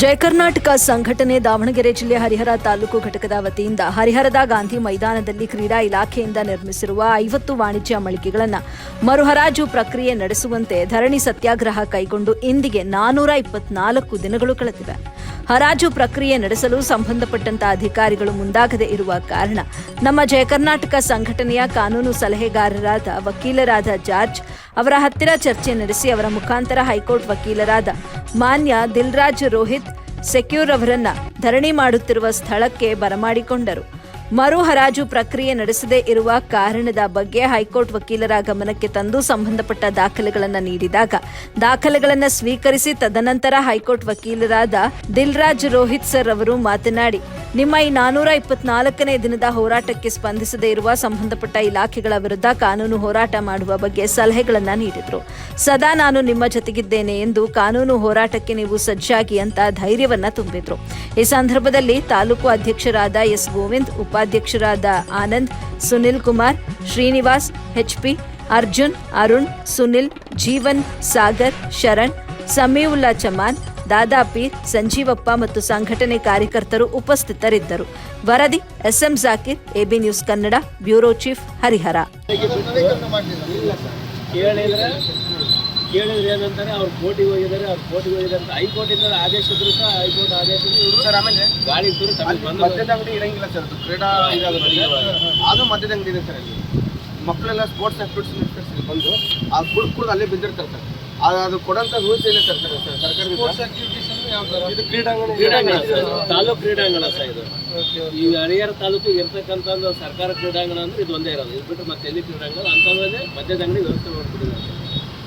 ಜಯ ಕರ್ನಾಟಕ ಸಂಘಟನೆ ದಾವಣಗೆರೆ ಜಿಲ್ಲೆ ಹರಿಹರ ತಾಲೂಕು ಘಟಕದ ವತಿಯಿಂದ ಹರಿಹರದ ಗಾಂಧಿ ಮೈದಾನದಲ್ಲಿ ಕ್ರೀಡಾ ಇಲಾಖೆಯಿಂದ ನಿರ್ಮಿಸಿರುವ ಐವತ್ತು ವಾಣಿಜ್ಯ ಮಳಿಗೆಗಳನ್ನು ಮರುಹರಾಜು ಪ್ರಕ್ರಿಯೆ ನಡೆಸುವಂತೆ ಧರಣಿ ಸತ್ಯಾಗ್ರಹ ಕೈಗೊಂಡು ಇಂದಿಗೆ ನಾನೂರ ಇಪ್ಪತ್ನಾಲ್ಕು ದಿನಗಳು ಕಳೆದಿವೆ. ಹರಾಜು ಪ್ರಕ್ರಿಯೆ ನಡೆಸಲು ಸಂಬಂಧಪಟ್ಟಂತ ಅಧಿಕಾರಿಗಳು ಮುಂದಾಗದೆ ಇರುವ ಕಾರಣ ನಮ್ಮ ಜಯ ಕರ್ನಾಟಕ ಸಂಘಟನೆಯ ಕಾನೂನು ಸಲಹೆಗಾರರಾದ ವಕೀಲರಾದ ಜಾರ್ಜ್ ಅವರ ಹತ್ತಿರ ಚರ್ಚೆ ನಡೆಸಿ ಅವರ ಮುಖಾಂತರ ಹೈಕೋರ್ಟ್ ವಕೀಲರಾದ ಮಾನ್ಯ ದಿಲ್ರಾಜ್ ರೋಹಿತ್ ಸೆಕ್ಯೂರ್ ಅವರನ್ನ ಧರಣಿ ಮಾಡುತ್ತಿರುವ ಸ್ಥಳಕ್ಕೆ ಬರಮಾಡಿಕೊಂಡರು. ಮರು ಹರಾಜು ಪ್ರಕ್ರಿಯೆ ನಡೆಸದೇ ಇರುವ ಕಾರಣದ ಬಗ್ಗೆ ಹೈಕೋರ್ಟ್ ವಕೀಲರ ಗಮನಕ್ಕೆ ತಂದು ಸಂಬಂಧಪಟ್ಟ ದಾಖಲೆಗಳನ್ನು ನೀಡಿದಾಗ ದಾಖಲೆಗಳನ್ನು ಸ್ವೀಕರಿಸಿ ತದನಂತರ ಹೈಕೋರ್ಟ್ ವಕೀಲರಾದ ದಿಲ್ರಾಜ್ ರೋಹಿತ್ ಸರ್ ಅವರು ಮಾತನಾಡಿ ನಿಮ್ಮ ಈ ನಾನೂರ ಇಪ್ಪತ್ನಾಲ್ಕನೇ ದಿನದ ಹೋರಾಟಕ್ಕೆ ಸ್ಪಂದಿಸದೇ ಇರುವ ಸಂಬಂಧಪಟ್ಟ ಇಲಾಖೆಗಳ ವಿರುದ್ಧ ಕಾನೂನು ಹೋರಾಟ ಮಾಡುವ ಬಗ್ಗೆ ಸಲಹೆಗಳನ್ನು ನೀಡಿದರು. ಸದಾ ನಾನು ನಿಮ್ಮ ಜೊತೆಗಿದ್ದೇನೆ ಎಂದು ಕಾನೂನು ಹೋರಾಟಕ್ಕೆ ನೀವು ಸಜ್ಜಾಗಿ ಅಂತ ಧೈರ್ಯವನ್ನ ತುಂಬಿದ್ರು. ಈ ಸಂದರ್ಭದಲ್ಲಿ ತಾಲೂಕು ಅಧ್ಯಕ್ಷರಾದ ಎಸ್ ಗೋವಿಂದ್, ಉಪಾಧ್ಯಕ್ಷರಾದ ಆನಂದ್, ಸುನಿಲ್ ಕುಮಾರ್, ಶ್ರೀನಿವಾಸ್ ಎಚ್ಪಿ ಅರ್ಜುನ್, ಅರುಣ್, ಸುನಿಲ್, ಜೀವನ್, ಸಾಗರ್, ಶರಣ್, ಸಮೀವುಲ್ಲಾ ಚಮಾನ್ ದಾದಾಪೀರ್ ಸಂಜೀವಪ್ಪ ಮತ್ತು ಸಂಘಟನೆ ಕಾರ್ಯಕರ್ತರು ಉಪಸ್ಥಿತರಿದ್ದರು. ವರದಿ SM Zakir AB news Kannada bureau chief Harihar. ಕೇಳಿದ್ರೆ ಕೇಳಿದ್ರೆ ಏನಂತಾರೆ ಅವ್ರು ಕೋರ್ಟಿಗೆ ಹೋಗಿದ್ದಾರೆ ಅವ್ರು ಕೋರ್ಟಿಗೆ ಹೋಗಿದ್ದಾರೆ ಅಂತ. ಹೈಕೋರ್ಟಿಂದ ಆದೇಶ ಇದ್ರು ಸಹ ಹೈಕೋರ್ಟ್ ಆದೇಶ ಸರ್ ಆಮೇಲೆ? ಗಾಳಿ ಇದ್ರು ಮದ್ಯದ ಅಂಗಡಿ ಇರಂಗಿಲ್ಲ ಸರ್ ಅದು ಕ್ರೀಡಾ ಇದಾಗುತ್ತೆ ಅದು ಮದ್ಯದ ಅಂಗಡಿ ಇದೆ ಸರ್ ಅಲ್ಲಿ. ಮಕ್ಕಳೆಲ್ಲ ಸ್ಪೋರ್ಟ್ಸ್ ಆಕ್ಟಿವಿಟೀಸ್ ಬಂದು. ಆ ಕುಡ್ ಕುಡ್ದು ಅಲ್ಲೇ ಬಿದ್ದಿರ್ತಾರೆ ಸರ್. ಅದು ಅದು ಕೊಡೋಂಥ ರೂಲ್ಸ್ ಏನೇ ಸರ್ ಸರ್ ಸರ್ಕಾರದಿಂದ? ಆಕ್ಟಿವಿಟೀಸ್ ಅಂದ್ರೆ ಯಾವ ಥರ ಇದು ಕ್ರೀಡಾಂಗಣ. ಕ್ರೀಡಾಂಗಣ ಸರ್. ತಾಲೂಕು ಕ್ರೀಡಾಂಗಣ ಸಹ ಇದು. ಈ ಹರಿಹರ ತಾಲೂಕಿಗೆ ಇರ್ತಕ್ಕಂಥ ಒಂದು ಸರ್ಕಾರ ಕ್ರೀಡಾಂಗಣ ಅಂದ್ರೆ ಇದು ಒಂದೇ ಇರೋದು. ಇದು ಬಿಟ್ಟು ಮತ್ತೆ ಎಲ್ಲಿ ಕ್ರೀಡಾಂಗಣ? ಅಂಥದ್ದೇ ಮದ್ಯದ ಅಂಗಡಿ ವ್ಯವಸ್ಥೆ ಮಾಡ್ಬಿಟ್ಟಿದ್ದಾರೆ.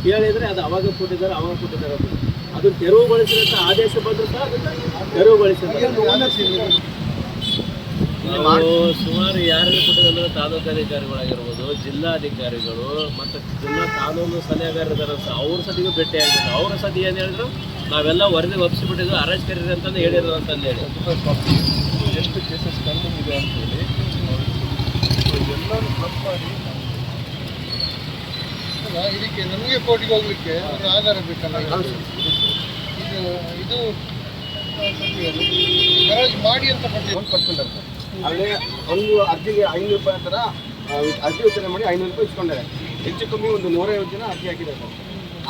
ಹೇಳಿದ್ರೆ ಅದು ಅವಾಗ ಕೊಟ್ಟಿದ್ದಾರೆ ಅವಾಗ ಕೊಟ್ಟಿದ್ದಾರೆ ಅದು ತೆರವುಗೊಳಿಸಿದಂತ ಆದೇಶ ಬಂದ್ರೆ ಸಹ ಅದನ್ನ ತೆರವುಗೊಳಿಸಿದ್ದಾರೆ. ಸುಮಾರು ಯಾರಿಗೆ ಕೊಟ್ಟಿದ್ದಾರೆ ತಾಲೂಕು ಅಧಿಕಾರಿಗಳಾಗಿರ್ಬೋದು ಜಿಲ್ಲಾಧಿಕಾರಿಗಳು ಮತ್ತು ಜಿಲ್ಲಾ ಕಾನೂನು ಸಲಹೆಗಾರರು ಸಹ ಅವ್ರ ಸದಿಗೂ ಭೇಟಿ ಆಗಿದ್ರು ಅವ್ರ ಸದಿ ಏನು ಹೇಳಿದ್ರು ನಾವೆಲ್ಲ ವರದಿ ಒಪ್ಸಿಬಿಟ್ಟಿದ್ದು ಅರೆಸ್ಟ್ ಕರೀರಿ ಅಂತಂದು ಹೇಳಿದ್ರು ಅಂತಂದು ಹೇಳಿ ಎಷ್ಟು ಕೇಸಸ್ ಕಣ್ಣು ಇದೆ ಅಂತ ಹೇಳಿ ಎಲ್ಲರೂ ಕ್ಲಬ್ ಮಾಡಿ ಇದಕ್ಕೆ ನಮಗೆ ಕೋರ್ಟಿಗೆ ಹೋಗ್ಲಿಕ್ಕೆ ಒಂದು ಆಧಾರ ಬೇಕಲ್ಲ ಇದು ಇದು ಮಾಡಿ ಅಂತ ಪರ್ಸೆಂಟ್ ಸರ್ ಅಲ್ಲಿ ಒಂದು ಅರ್ಜಿಗೆ ಐನೂರು ರೂಪಾಯಿ ಥರ ಅರ್ಜಿ ವಿಚಾರಣೆ ಮಾಡಿ ಐನೂರು ರೂಪಾಯಿ ಇಸ್ಕೊಂಡಾರೆ. ಹೆಚ್ಚು ಕಮ್ಮಿ ಒಂದು ನೂರೈವತ್ತು ಜನ ಅರ್ಜಿ ಹಾಕಿದ್ದಾರೆ.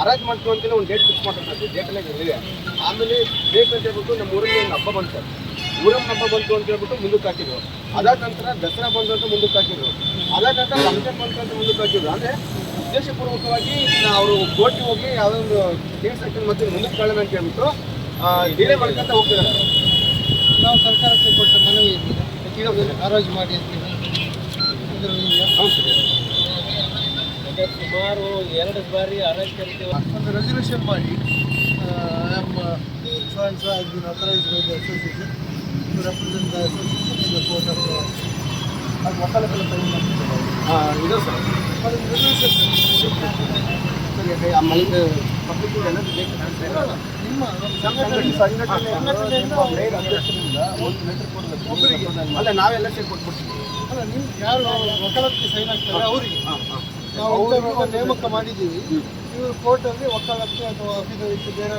ಅರಾಜ್ ಮಾಡ್ತೀವಿ ಒಂದು ಡೇಟ್ ಫಿಕ್ಸ್ ಮಾಡ್ತಾರೆ. ಡೇಟ್ ಡೇಟಲ್ಲೇ ಇದೆ. ಆಮೇಲೆ ಬೇಕಂತ ಹೇಳ್ಬಿಟ್ಟು ನಮ್ಮ ಊರಲ್ಲಿ ಒಂದು ಹಬ್ಬ ಬಂತು. ಊರಮ್ಮ ಹಬ್ಬ ಬಂತು ಅಂತ ಹೇಳ್ಬಿಟ್ಟು ಮುಂದಕ್ಕೆ ಹಾಕಿದ್ರು. ಅದಾದ ನಂತರ ದಸರಾ ಬಂತು ಅಂತ ಮುಂದಕ್ಕೆ ಹಾಕಿದ್ರು. ಅದಾದ ನಂತರ ರಂಜಾನ್ ಬಂತು ಅಂತ ಮುಂದಕ್ಕೆ ಹಾಕಿದ್ರು. ಅಂದರೆ ಉದ್ದೇಶಪೂರ್ವಕವಾಗಿ ಅವರು ಕೋರ್ಟಿಗೆ ಹೋಗಿ ಯಾವುದೋ ಒಂದು ಕೇಸ್ ಹಾಕಿದ್ರು ಮತ್ತೆ ಮುಂದಕ್ಕೆ ಕಳ್ಳನ ಅಂತ ಹೇಳ್ಬಿಟ್ಟು ಡಿಲೇ ಮಾಡ್ಕೊಂತ ಹೋಗ್ತಿದ್ದಾರೆ. ನಾವು ಸರ್ಕಾರಕ್ಕೆ ಕೊಟ್ಟ ಮನವಿ ಇದೆ ಹರಾಜು ಮಾಡಿ ಸುಮಾರು ಎರಡು ಬಾರಿ ಅರೆಸ್ಟ್ ಕರಿತೀವಿ ಒಂದು ರೆಸಲ್ಯೂಷನ್ ಮಾಡಿ ನಮ್ಮ the association in the court of law. ಅದು ಒಕ್ಕಲಕ್ಕೆಲ್ಲ ಹಾಂ ಇದು ಸರ್ ಅದೊಂದು ರೆಸಲ್ಯೂಷನ್ ಆ ನಿಮ್ಮ ಸಂಘಟನೆ ಅಲ್ಲ ನಾವೆಲ್ಲ ಸೇರಿ ಕೊಟ್ಬಿಡ್ತೀವಿ ಅಲ್ಲ ಯಾರು ವಕಾಲತ್ಗೆ ಸೈನ್ ಆಗ್ತಾರೆ ಅವರಿಗೆ. ನಾವು ನೇಮಕ ಮಾಡಿದ್ದೀವಿ. ಇವರು ಕೋರ್ಟಲ್ಲಿ ವಕಾಲತ್ತು ಅಥವಾ ಅಫಿಡವಿಟ್ ಬೇರೆ